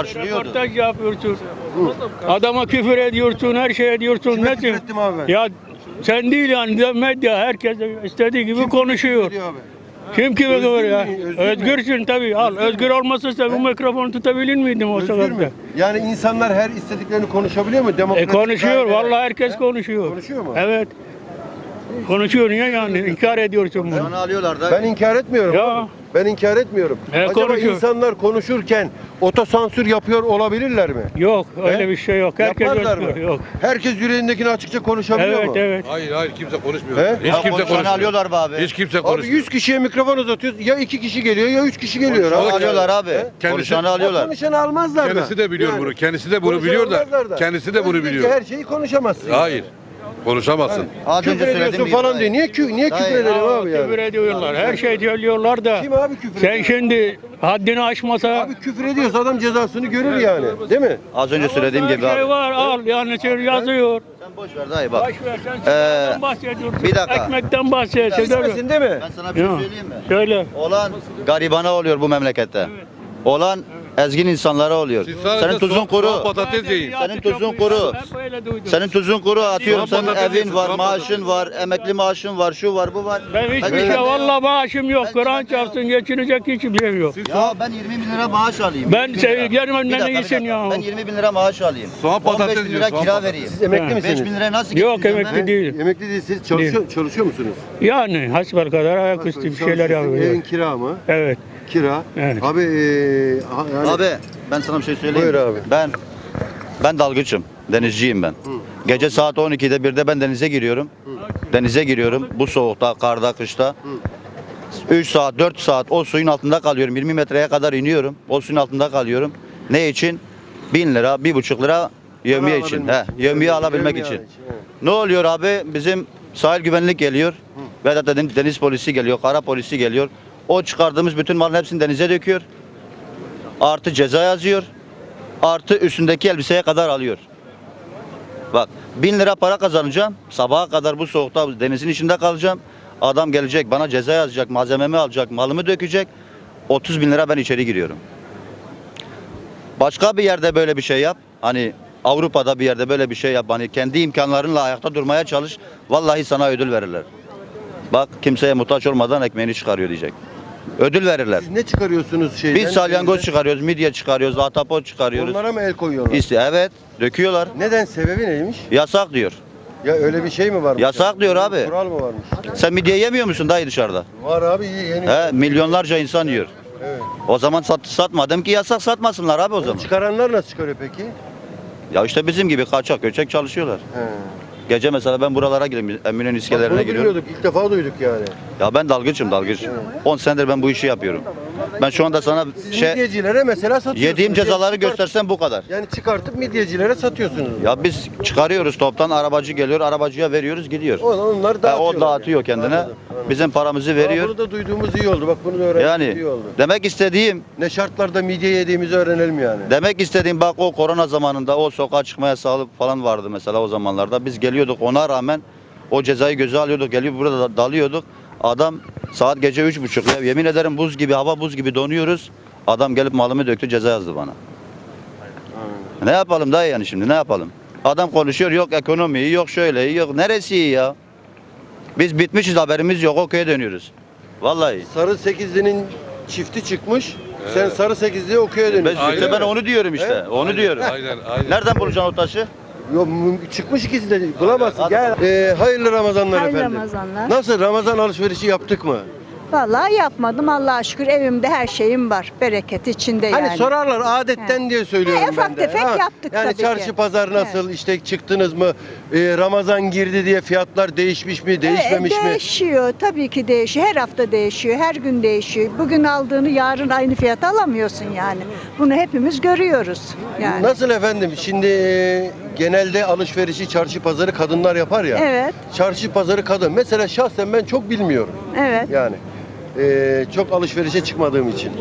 karşılıyordu. Röportaj yapıyorsun. Adama küfür ediyorsun, her şey ediyorsun. Kime Ne küfür diyorsun? ettim abi ben? Ya sen değil yani de medya herkes istediği gibi konuşuyor. Diyor abi. Kim kimi Özgür görüyor ya? Özgür Özgürsün tabii. Al özgür olmasa sen bu mikrofonu tutabilir miydim o Özgür mü? Yani insanlar her istediklerini konuşabiliyor mu? E Demokratik konuşuyor. gayet- Vallahi herkes He? konuşuyor. Konuşuyor mu? Evet. Konuşuyor niye yani? İnkar ediyorsun bunu. Sana alıyorlar da. Ben inkar etmiyorum. Ya. Ben inkar etmiyorum. He, Acaba konuşuyor. insanlar konuşurken otosansür yapıyor olabilirler mi? Yok öyle He? bir şey yok. Herkes Yapmazlar özgür. mı? Yok. Herkes yüreğindekini açıkça konuşabiliyor Evet mu? evet. Hayır hayır kimse konuşmuyor. He? Hiç Ya kimse konuşanı konuşmuyor. alıyorlar be abi. Hiç kimse Abi konuşmuyor. 100 kişiye mikrofon uzatıyoruz. Ya 2 kişi geliyor ya 3 kişi geliyor. Konuşanı abi. alıyorlar abi. Kendisi- Konuşanı alıyorlar. Konuşanı almazlar da. Kendisi de biliyor Yani. bunu. Kendisi de bunu Konuşanı biliyor da. almazlar da. Kendisi de bunu Özgürce biliyor. Her şeyi konuşamazsın. Hayır. Konuşamazsın. Az önce Küfür ediyorsun gibi. falan diye. Niye, kü niye Hayır. küfür edelim Ya, abi yani? Küfür ediyorlar. Her şey söylüyorlar da. Kim abi küfür Sen ediyor? şimdi haddini aşmasa Abi küfür ediyorsa adam cezasını görür yani. Değil mi? Az önce söylediğim her gibi şey abi. var al yani şey yazıyor. Sen boş ver dayı bak. Baş ver sen Ee, sigaradan bahsediyorsun. bir dakika. Ekmekten bahsediyorsun. İsmesin değil mi? Ben sana bir şey söyleyeyim mi? Söyle. Olan garibana oluyor bu memlekette. Olan ezgin insanlara oluyor. Siz sadece Senin tuzun soğan- kuru. soğan patates yiyin. Senin tuzun kuru. Duydum. Senin tuzun kuru atıyorum. Soğan Senin evin var, soğan maaşın var, emekli maaşın var, şu var, bu var. Ben hiçbir şey sen de- valla maaşım yok. Kur'an ben- çarpsın geçinecek hiçbir şey yok. Ya ben 20 bin lira maaş alayım. Ben 20 bin şey- lira. gelmem Bir ne bir dakika. ya. Ben 20 bin lira maaş alayım. Soğan 15 patates bin diyor, lira soğan kira patates. vereyim. Siz emekli misiniz? 5 bin liraya nasıl Yok geçineceğim emekli ben? değil. Emekli değilsiniz. Çalışıyor, çalışıyor musunuz? Yani hasbel kadar ayaküstü bir şeyler Çalışıyorsun. Evin kira mı? Evet. Kira. Evet. Abi eee ha- yani- Abi ben sana bir şey söyleyeyim. Buyur abi. Ben ben dalgıçım. Denizciyim ben. Gece saat 12'de birde ben denize giriyorum. Denize giriyorum. Bu soğukta, karda, kışta. 3 saat, 4 saat o suyun altında kalıyorum. 20 metreye kadar iniyorum. O suyun altında kalıyorum. Ne için? 1000 lira, 1,5 lira yevmiye için. He, yevmiye alabilmek için. evet. Ne oluyor abi? Bizim sahil güvenlik geliyor. Ve de deniz, deniz polisi geliyor, kara polisi geliyor. O çıkardığımız bütün malın hepsini denize döküyor. Artı ceza yazıyor. Artı üstündeki elbiseye kadar alıyor. Bak bin lira para kazanacağım. Sabaha kadar bu soğukta denizin içinde kalacağım. Adam gelecek bana ceza yazacak, malzememi alacak, malımı dökecek. 30 bin lira ben içeri giriyorum. Başka bir yerde böyle bir şey yap. Hani Avrupa'da bir yerde böyle bir şey yap. Hani kendi imkanlarınla ayakta durmaya çalış. Vallahi sana ödül verirler. Bak kimseye muhtaç olmadan ekmeğini çıkarıyor diyecek. Ödül verirler. Siz ne çıkarıyorsunuz şeyden? Biz salyangoz çıkarıyoruz, midye çıkarıyoruz, ahtapot çıkarıyoruz. Onlara mı el koyuyorlar? İşte evet, döküyorlar. Neden? Sebebi neymiş? Yasak diyor. Ya öyle bir şey mi varmış? Yasak diyor abi. Kural mı varmış? Sen midye yemiyor musun dayı dışarıda? Var abi iyi yeni. He, milyonlarca insan yiyor. Evet. O zaman sat, satmadım ki yasak satmasınlar abi o zaman. Çıkaranlar nasıl çıkarıyor peki? Ya işte bizim gibi kaçak göçek çalışıyorlar. He. Gece mesela ben buralara gidiyorum, Eminönü iskelerine bunu giriyorum. bilmiyorduk. İlk defa duyduk yani. Ya ben dalgıçım dalgıç. 10 senedir ben bu işi yapıyorum. Ben şu anda sana şey midyecilere mesela satıyorsunuz. yediğim cezaları çıkart- göstersem bu kadar. Yani çıkartıp midyecilere satıyorsunuz. Ya biz çıkarıyoruz toptan arabacı geliyor arabacıya veriyoruz gidiyor. O, onlar Ha, dağıtıyor. o dağıtıyor kendine. Bizim paramızı Aa, veriyor. Bunu da duyduğumuz iyi oldu. Bak bunu da öğrendiğimiz Yani iyi oldu. demek istediğim Ne şartlarda midye yediğimizi öğrenelim yani. demek istediğim bak o korona zamanında o sokağa çıkma yasağı falan vardı mesela o zamanlarda. Biz geliyorduk ona rağmen o cezayı göze alıyorduk. Geliyor burada da- dalıyorduk. Adam saat gece üç buçuk ya yemin ederim buz gibi hava buz gibi donuyoruz. Adam gelip malımı döktü ceza yazdı bana. Ne yapalım dayı yani şimdi ne yapalım? Adam konuşuyor yok ekonomi iyi yok şöyle yok. Neresi iyi ya? Biz bitmişiz haberimiz yok o köye dönüyoruz. Vallahi. Sarı sekizlinin çifti çıkmış. Sen sarı sekizliği okuya Ben, dönüyorsun. İşte ben onu diyorum işte. He? Onu diyorum. Aynen aynen. Nereden bulacaksın o taşı? Mum- çıkmış ikisi de bulamazsın. Hadi Gel. Ee, hayırlı Ramazanlar Hayırlı efendim. Ramazanlar. Nasıl Ramazan alışverişi yaptık mı? Vallahi yapmadım Allah'a şükür evimde her şeyim var. Bereket içinde Hani yani. sorarlar adetten diye söylüyorum He, ben ufak de. tefek yaptık Yani tabii çarşı ki. pazar nasıl işte çıktınız mı? Ee, Ramazan girdi diye fiyatlar değişmiş mi değişmemiş Ee, mi? Değişiyor tabii ki değişiyor. Her hafta değişiyor. Her gün değişiyor. Bugün aldığını yarın aynı fiyata alamıyorsun yani. Bunu hepimiz görüyoruz. Yani. Nasıl efendim? Şimdi e, genelde alışverişi çarşı pazarı kadınlar yapar ya. Evet. Çarşı pazarı kadın. Mesela şahsen ben çok bilmiyorum. Evet. Yani e, çok alışverişe çıkmadığım için.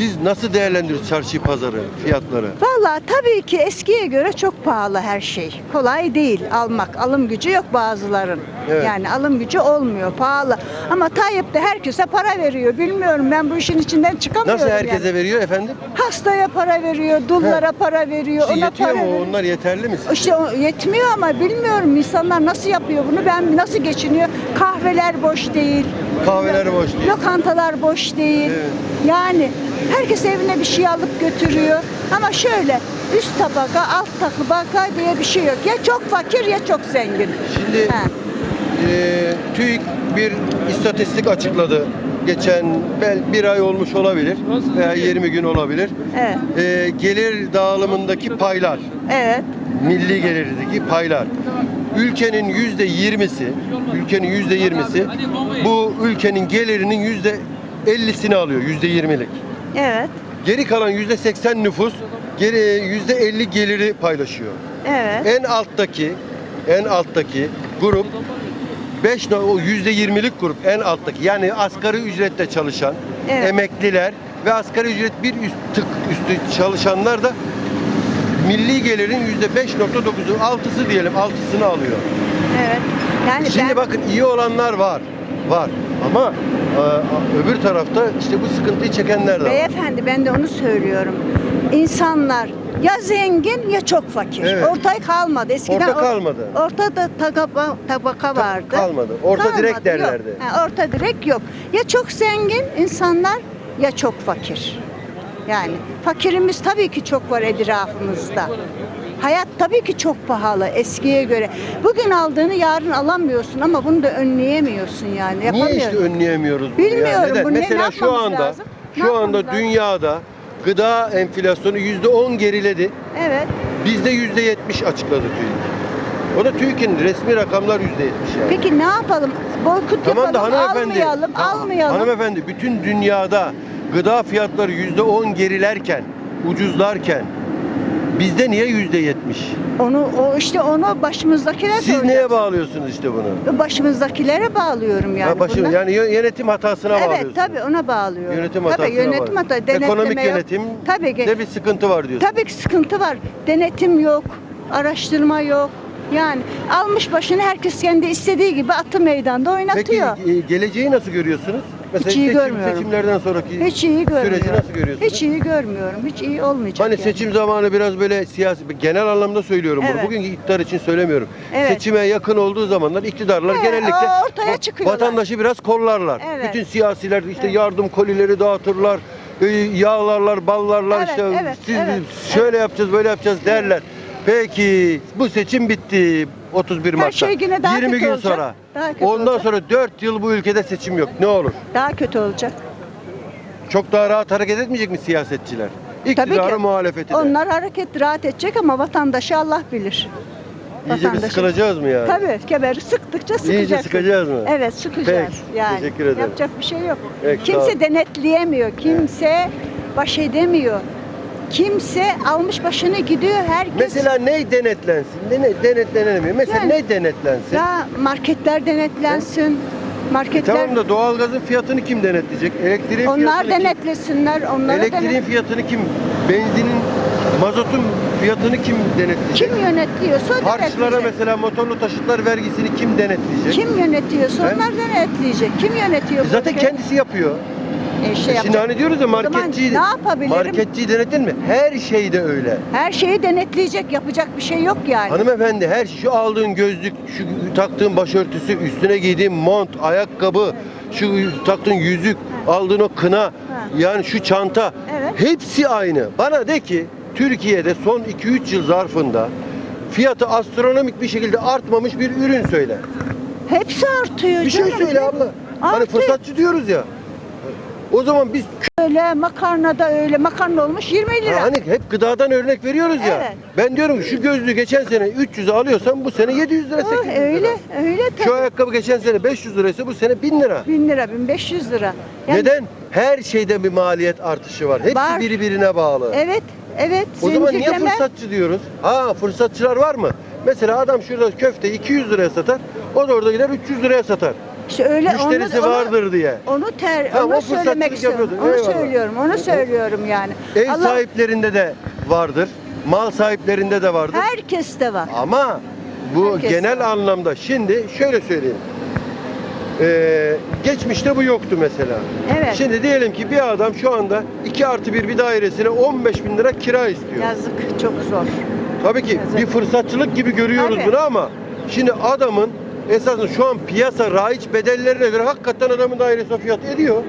Siz nasıl değerlendiriyorsunuz çarşı pazarı fiyatları? Vallahi tabii ki eskiye göre çok pahalı her şey. Kolay değil almak. Alım gücü yok bazıların. Evet. Yani alım gücü olmuyor. Pahalı. Ama Tayyip de herkese para veriyor. Bilmiyorum ben bu işin içinden çıkamıyorum. Nasıl herkese yani. veriyor efendim? Hastaya para veriyor, dullara para veriyor, İşte ona yetiyor para mu? veriyor. Onlar yeterli mi? sizce? İşte o yetmiyor ama bilmiyorum insanlar nasıl yapıyor bunu. Ben nasıl geçiniyor? Kahveler boş değil. Kahveler boş değil. Lokantalar boş değil. Evet. Yani herkes evine bir şey alıp götürüyor. Ama şöyle üst tabaka, alt tabaka diye bir şey yok. Ya çok fakir ya çok zengin. Şimdi Ha. Ee, TÜİK bir istatistik açıkladı. Geçen bel bir ay olmuş olabilir veya 20 gün olabilir. Evet. Ee, gelir dağılımındaki paylar, Evet. milli gelirdeki paylar. Ülkenin yüzde yirmisi, ülkenin yüzde yirmisi bu ülkenin gelirinin yüzde 50'sini alıyor, yüzde 20'lik. Evet. Geri kalan yüzde 80 nüfus geri yüzde 50 geliri paylaşıyor. Evet. En alttaki en alttaki grup 5 o yüzde 20'lik grup en alttaki yani asgari ücretle çalışan Evet. emekliler ve asgari ücret bir üst tık üstü çalışanlar da milli gelirin yüzde 5.9'u altısı diyelim altısını alıyor. Evet. Yani Şimdi ben- bakın iyi olanlar var. Var. Ama e, öbür tarafta işte bu sıkıntıyı çekenler de var. Beyefendi ben de onu söylüyorum. İnsanlar ya zengin ya çok fakir. Evet. Ortaya kalmadı. Eskiden Orta or- kalmadı. Ortada tabaka, tabaka vardı. kalmadı. Orta direk yok. derlerdi. Ha, orta direk yok. Ya çok zengin insanlar ya çok fakir. Yani fakirimiz tabii ki çok var etrafımızda. Hayat tabii ki çok pahalı eskiye göre. Bugün aldığını yarın alamıyorsun ama bunu da önleyemiyorsun yani. Niye Yapamıyorsun. işte önleyemiyoruz bunu? Bilmiyorum, ya? Neden? ne- Mesela ne şu anda lazım? Şu anda lazım? dünyada gıda enflasyonu yüzde 10 geriledi. Evet. Bizde yüzde 70 açıkladı TÜİK. O da TÜİK'in resmi rakamlar yüzde 70 yani. Peki ne yapalım? Boykot tamam da yapalım, hanımefendi. almayalım, Ha- almayalım. Hanımefendi bütün dünyada gıda fiyatları yüzde 10 gerilerken, ucuzlarken bizde niye yüzde 70? Onu o işte onu başımızdakiler Siz soracak. neye bağlıyorsunuz işte bunu? Başımızdakilere bağlıyorum yani. Ha, başı- bundan. yani yö- yönetim hatasına Evet bağlıyorsunuz. tabii ona bağlıyorum. Yönetim tabii, hatasına yönetim bağlı. hata, denetleme Ekonomik yok. yönetim Tabii ki. de bir sıkıntı var diyorsun. Tabii ki sıkıntı var. Denetim yok, araştırma yok. Yani almış başını herkes kendi istediği gibi atı meydanda oynatıyor. Peki e, geleceği nasıl görüyorsunuz? Mesela Hiç iyi seçim, görmüyorum. seçimlerden sonraki Hiç iyi görmüyorum. süreci nasıl görüyorsunuz? Hiç iyi görmüyorum. Hiç iyi olmayacak. Hani yani. seçim zamanı biraz böyle siyasi, genel anlamda söylüyorum bunu. Evet. Bugünkü iktidar için söylemiyorum. Evet. Seçime yakın olduğu zamanlar iktidarlar Evet, genellikle ortaya çıkıyorlar. vatandaşı biraz kollarlar. Evet. Bütün siyasiler işte Evet. yardım kolileri dağıtırlar, e, yağlarlar, ballarlar Evet, işte evet, siz evet, şöyle yapacağız, böyle yapacağız derler. Peki bu seçim bitti 31 Her Mart'ta. şey yine daha 20 kötü gün olacak. sonra. Daha kötü Ondan olacak. sonra 4 yıl bu ülkede seçim yok. Ne olur? Daha kötü olacak. Çok daha rahat hareket etmeyecek mi siyasetçiler? İktidarı muhalefeti de. Onlar hareket rahat edecek ama vatandaşı Allah bilir. İyice bir vatandaşı. sıkılacağız mı yani? Tabii keberi sıktıkça sıkacaksın. İyice sıkacağız mı? Evet sıkacağız. Peki, yani. teşekkür ederim. Yapacak bir şey yok. Peki, sağ ol. kimse denetleyemiyor. Kimse baş edemiyor. Kimse almış başını gidiyor. Herkes Mesela ne denetlensin? Ne, ne denetlenemiyor? Mesela Yani- ne denetlensin? ya marketler denetlensin. Marketler Tamam da doğalgazın fiyatını kim denetleyecek? Elektriğin onlar fiyatını denetlesinler. kim? Onları Elektriğin denet- fiyatını kim? Benzinin, mazotun fiyatını kim denetleyecek? kim yönetiyorsa o Harçlara denetleyecek. mesela motorlu taşıtlar vergisini kim denetleyecek? Kim yönetiyorsa He? onlar denetleyecek. Kim yönetiyor? bu Zaten ülkeyi? kendisi yapıyor. E, şey E Şimdi yapacak. hani diyoruz ya O zaman marketçi ne yapabilirim? Marketçi denetlenir mi? Her şeyde öyle. Her şeyi denetleyecek, yapacak bir şey yok yani. Hanımefendi her şey, şu aldığın gözlük, şu taktığın başörtüsü, üstüne giydiğin mont, ayakkabı, şu taktığın yüzük, aldığın o kına, yani şu çanta Evet. hepsi aynı. Bana de ki Türkiye'de son 2-3 yıl zarfında fiyatı astronomik bir şekilde artmamış bir ürün söyle. Hepsi artıyor Bir şey canım. söyle abla. Hani Artıyor. fırsatçı diyoruz ya. O zaman biz Öyle, makarna da öyle. Makarna olmuş 20 lira. Ha, hani hep gıdadan örnek veriyoruz ya. Evet. Ben diyorum şu gözlüğü geçen sene 300'e alıyorsan bu sene 700 lira Oh, 800 lira. öyle, öyle Şu tabii. ayakkabı geçen sene 500 liraysa bu sene 1000 lira. 1000 lira, 1500 lira. Yani- Neden? Her şeyde bir maliyet artışı var. Hepsi Var. birbirine bağlı. Evet, evet. o zaman niye zincirleme. fırsatçı diyoruz? Ha fırsatçılar var mı? Mesela adam şurada köfte 200 liraya satar. O da orada gider 300 liraya satar. İşte öyle Müşterisi onu, onu- vardır diye. Onu ter, o onu söylemek istiyorum. Onu Eyvallah. söylüyorum. Onu söylüyorum yani. Ev Allah sahiplerinde de vardır. Mal sahiplerinde de vardır. herkeste var. Ama bu Herkes genel var. anlamda şimdi şöyle söyleyeyim. Ee, geçmişte bu yoktu mesela. Evet. Şimdi diyelim ki bir adam şu anda 2 artı 1 bir dairesine 15 bin lira kira istiyor. Yazık çok zor. Tabii ki Yazık. bir fırsatçılık gibi görüyoruz Tabii. bunu ama şimdi adamın esasında şu an piyasa raiç bedellerine göre hakikaten adamın dairesi o fiyat ediyor.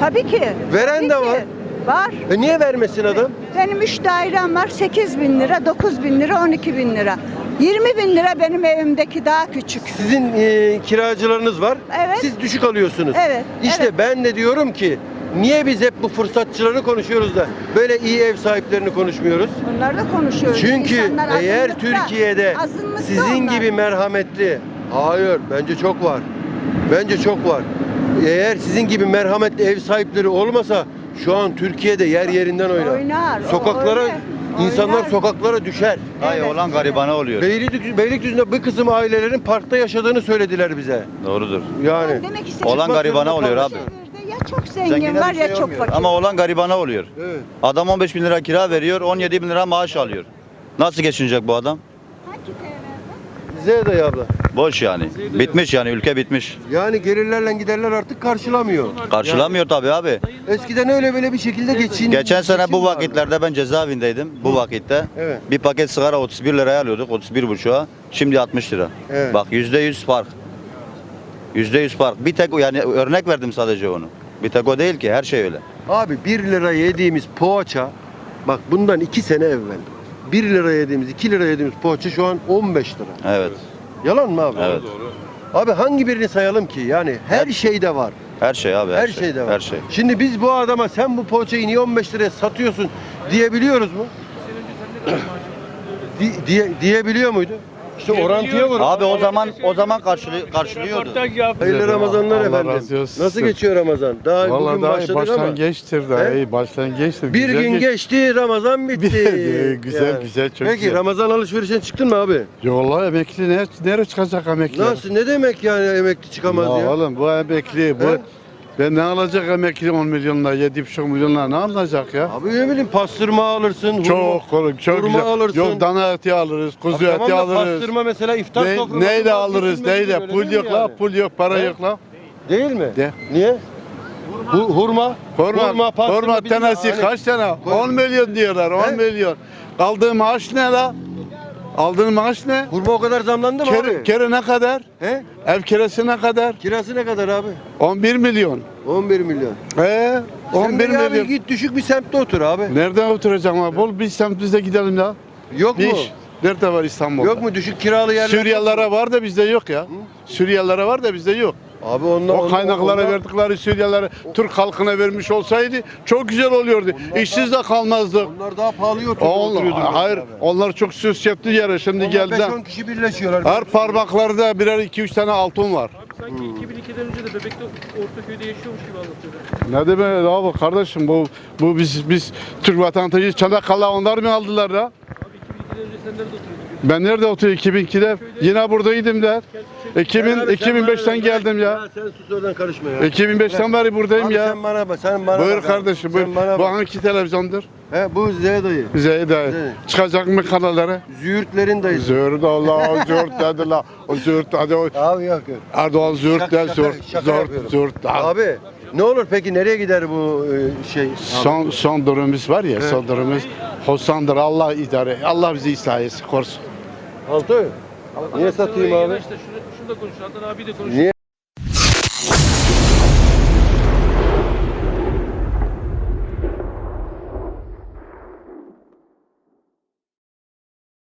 Tabii ki. Veren tabii de ki. var. Var. E niye vermesin adam? Benim 3 dairem var. 8 bin lira, 9 bin lira, 12 bin lira. 20 bin lira benim evimdeki daha küçük. Sizin e, kiracılarınız var. Evet. Siz düşük alıyorsunuz. Evet. İşte evet. ben de diyorum ki niye biz hep bu fırsatçıları konuşuyoruz da böyle iyi ev sahiplerini konuşmuyoruz? Bunları da konuşuyoruz. Çünkü İnsanlar eğer azınlıkta. Türkiye'de Azınlıkta sizin onlar. gibi merhametli hayır bence çok var. Bence çok var. Eğer sizin gibi merhametli ev sahipleri olmasa şu an Türkiye'de yer yerinden oynar. Oynar, Sokaklara öyle. insanlar Oynar. sokaklara düşer. Hayır Evet. olan garibana oluyor. Beylikdüzü, Beylikdüzü'nde bir kısım ailelerin parkta yaşadığını söylediler bize. Doğrudur. Yani Demek istediğim Olan garibana oluyor abi. Şehirde ya çok zengin Zengine var bir ya şey çok olmuyor. fakir. Ama olan garibana oluyor. evet. Adam 15 bin lira kira veriyor, 17 bin lira maaş alıyor. Nasıl geçinecek bu adam? Hangi TV'de? Z dayı abla. Boş yani. Bitmiş yani ülke bitmiş. Yani gelirlerle giderler artık karşılamıyor. Karşılamıyor tabii abi. Eskiden öyle böyle bir şekilde geçin. Geçen sene bu vardı. vakitlerde ben cezaevindeydim. Bu vakitte Evet. bir paket sigara 31 liraya alıyorduk. 31 buçuğa. Şimdi 60 lira. Evet. Bak %100 fark. %100 fark. Bir tek yani örnek verdim sadece onu. Bir tek o değil ki her şey öyle. Abi 1 lira yediğimiz poğaça bak bundan 2 sene evvel 1 lira yediğimiz 2 lira yediğimiz poğaça şu an 15 lira. Evet. Yalan mı abi? Evet. Doğru. Abi hangi birini sayalım ki? Yani her şeyde var. Her şey abi. Her, şeyde var. Her şey. Şimdi biz bu adama sen bu poğaçayı niye 15 liraya satıyorsun diyebiliyoruz mu? Di- diye, diyebiliyor muydu? İşte orantıya vur. Abi o zaman o zaman karşılı, karşılıyordu. Hayırlı Ramazanlar Allah efendim. razı olsun. Nasıl geçiyor Ramazan? Daha Vallahi bugün daha başladık baştan ama. geçtir daha He? iyi baştan geçtir. Bir Güzel gün geç- geçti, Ramazan bitti. Bir- güzel, güzel, çok Peki güzel. Ramazan alışverişine çıktın mı abi? Ya vallahi emekli ne, nereye çıkacak emekli? Nasıl? Ne demek yani emekli çıkamaz ya, ya? oğlum bu emekli bu He? Ben ne alacak emekli 10 milyonla 7,5 milyonla ne alacak ya? Abi ne bileyim pastırma alırsın. hurma- Çok oğlum çok hurma güzel. alırsın. Yok dana eti alırız, kuzu Abi tamam eti da alırız. Pastırma mesela iftar Ne, sofrasında neyle alırız vazgeçilmez neyle? öyle Pul değil yok mi la, yani? pul yok, para He? yok la. Değil mi? De. Niye? Bu hurma. Hurma, pastırma hurma bizim- tanesi hani- kaç tane? Koy- 10 milyon diyorlar, 10 He? milyon. Aldığın maaş ne la? Aldığın maaş ne? Hurma o kadar zamlandı mı Kere, abi? kere ne kadar? He? Ev kirası ne kadar? Kirası ne kadar abi? 11 milyon. 11 milyon. He? 11 Sen de abi milyon. git düşük bir semtte otur abi. Nereden oturacağım abi? Bol bir semtimizde gidelim ya. Yok Bir mu? iş. Nerede var İstanbul'da? Yok mu düşük kiralı yerler? Suriyelilere var da bizde yok ya. Suriyelilere var da bizde yok. Abi onlar O kaynaklara onlar- verdikleri Suriyelilere Türk halkına vermiş olsaydı çok güzel oluyordu. İşsiz de kalmazdık. Onlar daha Onlar, oturuyordu. hayır, onlar çok süsletli yere şimdi Onlar geldiler. 5-10 kişi birleşiyorlar. Her parmaklarda birer iki üç tane altın var. Sanki 2002'den önce de Bebek'te Ortaköy'de yaşıyormuş gibi anlatıyorlar. Ne demek abi kardeşim bu bu biz biz Türk vatandaşı Çanakkale onlar mı aldılar da? Abi 2002'den önce sen nerede oturuyordun? Ben nerede oturuyorum 2002'de? Yine buradaydım der. 2000 Abi sen 2005'ten bana- geldim ya. Sen sus oradan karışma ya. 2005'ten beri buradayım Abi ya. Sen bana bak, sen bana Buyur bak abi. kardeşim buyur. Sen bana Bu bak. hangi televizyondur? He, bu Z dayı. De Evet. çıkacak mı kanallara? Züğürtlerin dayısı. Züğürt Allah, züğürt dedi la. O züğürt hadi o Abi yok yok. Erdoğan züğürt Şaka- de şaka- züğürt, şaka züğürt, yapıyorum. züğürt. Abi. Abi ne olur peki nereye gider bu e, şey? Son, son durumumuz var ya, son durumumuz. Hosandır Allah idare, Allah bizi ıslah etsin, korusun. Altoy. Niye satayım abi? İşte şunu, şunu da konuş. Adnan abi de konuş. Niye?